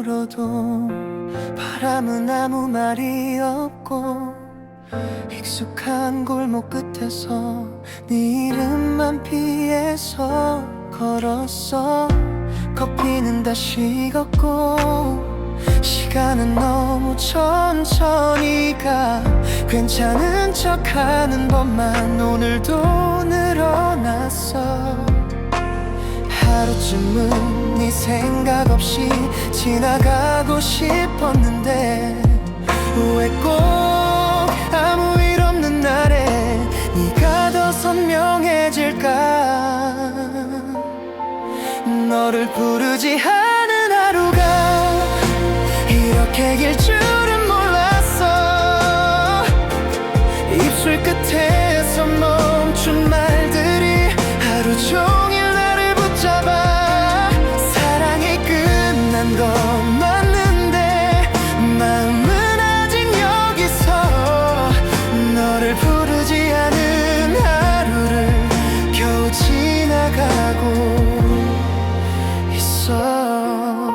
불어도 바람은 아무 말이 없고 익숙한 골목 끝에서 네 이름만 피해서 걸었어. 커피는 다 식었고 시간은 너무 천천히 가. 괜찮은 척하는 법만 오늘도 늘어났어. 하루쯤은 네 생각 없이 지나가고 싶었는데 왜 꼭 아무 일 없는 날에 네가 더 선명해질까? 너를 부르지 않은 하루가 이렇게 길 줄은 몰랐어. 입술 끝에 건 맞는데 마음은 아직 여기서 너를 부르지 않은 하루를 겨우 지나가고 있어.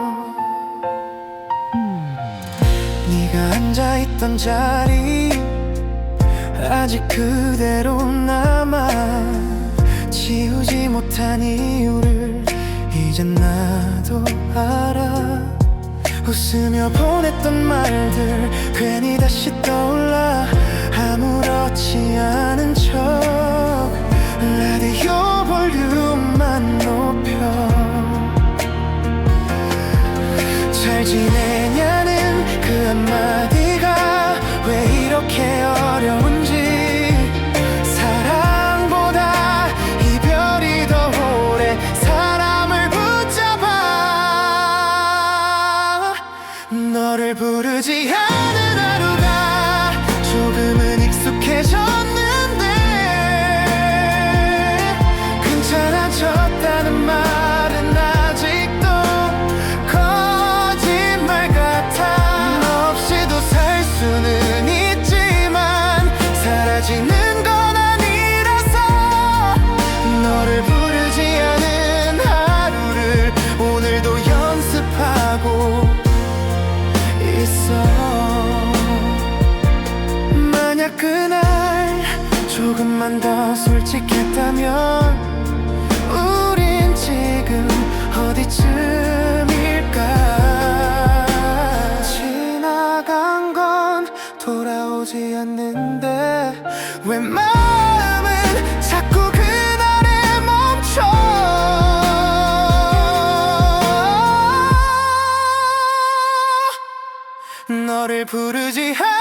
네가 앉아있던 자리 아직 그대로 남아 지우지 못한 이유를 이젠 나도 알아. 웃으며 보냈던 말들 괜히 다시 떠 조금만 더 솔직했다면 우린 지금 어디쯤일까? 지나간 건 돌아오지 않는데 왜 마음은 자꾸 그날에 멈춰? 너를 부르지 않